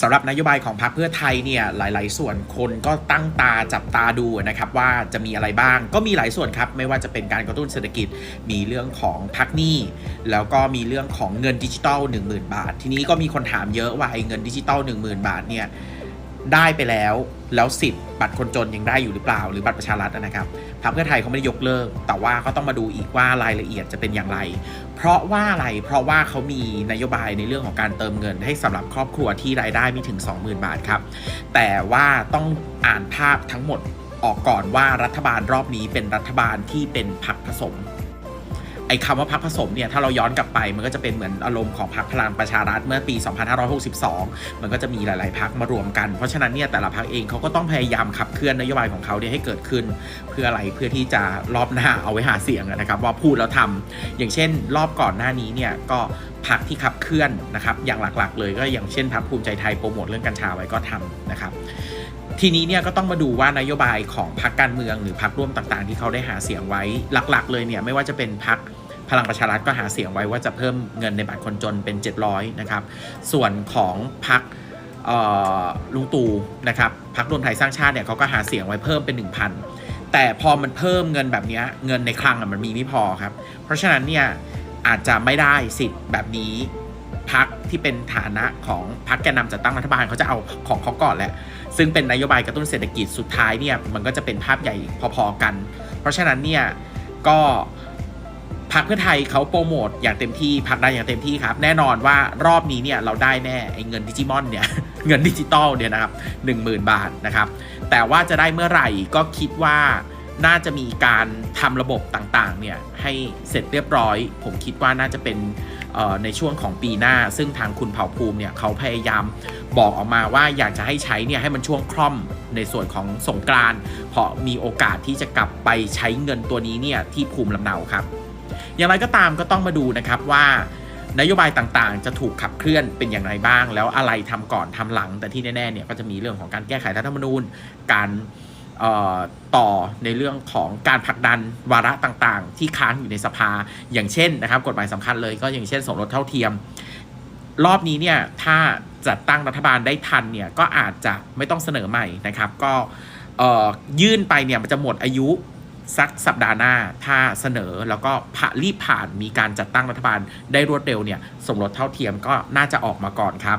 สำหรับนโยบายของพรรคเพื่อไทยเนี่ยหลาย ๆ ส่วนคนก็ตั้งตาจับตาดูนะครับว่าจะมีอะไรบ้าง ก็มีหลายส่วนครับ ไม่ว่าจะเป็นการกระตุ้นเศรษฐกิจมีเรื่องของพักหนี้ แล้วก็มีเรื่องของเงินดิจิตอล10,000 บาท ทีนี้ก็มีคนถามเยอะว่าไอ้เงินดิจิตอล10,000 บาทเนี่ย ได้ไปแล้ว แล้วสิทธิ์บัตรคนจนยังได้อยู่หรือเปล่า หรือบัตรประชารัฐนะครับพรรคเพื่อไทยเขาไม่ได้ยกเลิก แต่ว่าก็ต้องมาดูอีกว่ารายละเอียดจะเป็นอย่างไร เพราะว่าอะไรเพราะว่าเขามีนโยบายในเรื่องของการเติมเงิน ให้สำหรับครอบครัวที่รายได้ไม่ถึง 20,000 บาทครับ แต่ว่าต้องอ่านภาพทั้งหมดออกก่อนว่ารัฐบาลรอบนี้เป็นรัฐบาลที่เป็นพรรคผสม ไอ้คำว่าพรรคผสมเนี่ยถ้าเราย้อนกลับไปมันก็จะเป็นเหมือนอารมณ์ของพรรคพลังประชารัฐเมื่อปี 2562 มันก็จะมีหลาย ๆพรรคมารวมกัน เพราะฉะนั้นเนี่ยแต่ละพรรคเองเขาก็ต้องพยายามขับเคลื่อนนโยบายของเขาเนี่ยให้เกิดขึ้น เพื่ออะไรเพื่อที่จะรอบหน้าเอาไว้หาเสียงนะครับว่าพูดแล้วทำอย่างเช่น รอบก่อนหน้านี้เนี่ยก็พรรคที่ขับเคลื่อนนะครับอย่างหลักๆ เลยก็อย่างเช่นพรรคภูมิใจไทยโปรโมทเรื่องกัญชาไว้ก็ทำนะครับทีนี้เนี่ยก็ต้องมาดูว่านโยบายของพรรคการเมืองหรือพรรคร่วมต่างๆ ที่เขาได้หาเสียงไว้หลัก ๆ เลยเนี่ยไม่ว่าจะเป็นพรรค พลังประชารัฐก็หาเสียงไว้ว่าจะเพิ่มเงินในบัตรคนจนเป็น 700นะครับส่วนของพรรคลุงตู่นะครับพรรครวมไทยสร้างชาติเนี่ยเขาก็หาเสียงไว้เพิ่มเป็น 1,000 แต่พอมันเพิ่มเงินแบบนี้เงินในคลังมันมีไม่พอครับ เพราะฉะนั้นเนี่ยอาจจะไม่ได้สิทธิ์แบบนี้พักที่เป็นฐานะของพักแกนนำจัดตั้งรัฐบาลเขาจะเอาของเขาก่อนแหละซึ่งเป็นนโยบายกระตุ้นเศรษฐกิจสุดท้ายเนี่ยมันก็จะเป็นภาพใหญ่พอๆกัน เพราะฉะนั้นเนี่ยก็ พรรคเพื่อไทยเขาโปรโมทอย่างเต็มที่พักได้อย่างเต็มที่ครับ แน่นอนว่ารอบนี้เนี่ยเราได้แน่ไอ้เงินดิจิมอนเนี่ยเงินดิจิตอลเนี่ยนะครับหนึ่งหมื่นบาทนะครับ แต่ว่าจะได้เมื่อไหร่ก็คิดว่าน่าจะมีการทำระบบต่างๆเนี่ยให้เสร็จเรียบร้อย ผมคิดว่าน่าจะเป็นในช่วงของปีหน้า ซึ่งทางคุณเผ่าภูมิเนี่ยเขาพยายามบอกออกมาว่าอยากจะให้ใช้เนี่ยให้มันช่วงคล่อมในส่วนของสงกรานเพราะมีโอกาสที่จะกลับไปใช้เงินตัวนี้เนี่ยที่ภูมิลำเนาครับ อย่างไรก็ตามก็ต้องมาดูนะครับว่านโยบายต่างๆ จะถูกขับเคลื่อนเป็นอย่างไรบ้าง แล้วอะไรทำก่อนทำหลัง แต่ที่แน่ๆเนี่ยก็จะมีเรื่องของการแก้ไขรัฐธรรมนูญ การต่อในเรื่องของการผลักดันวาระต่างๆ ที่ค้างอยู่ในสภาอย่างเช่นนะครับกฎหมายสำคัญเลยก็อย่างเช่นสมรสเท่าเทียม รอบนี้เนี่ยถ้าจัดตั้งรัฐบาลได้ทันเนี่ยก็อาจจะไม่ต้องเสนอใหม่นะครับ ก็ยื่นไปเนี่ยมันจะหมดอายุ สักสัปดาห์หน้าถ้าเสนอแล้วก็ผ่ารีบผ่านมีการจัดตั้งรัฐบาลได้รวดเร็วเนี่ยสมรสเท่าเทียมก็น่าจะออกมาก่อนครับ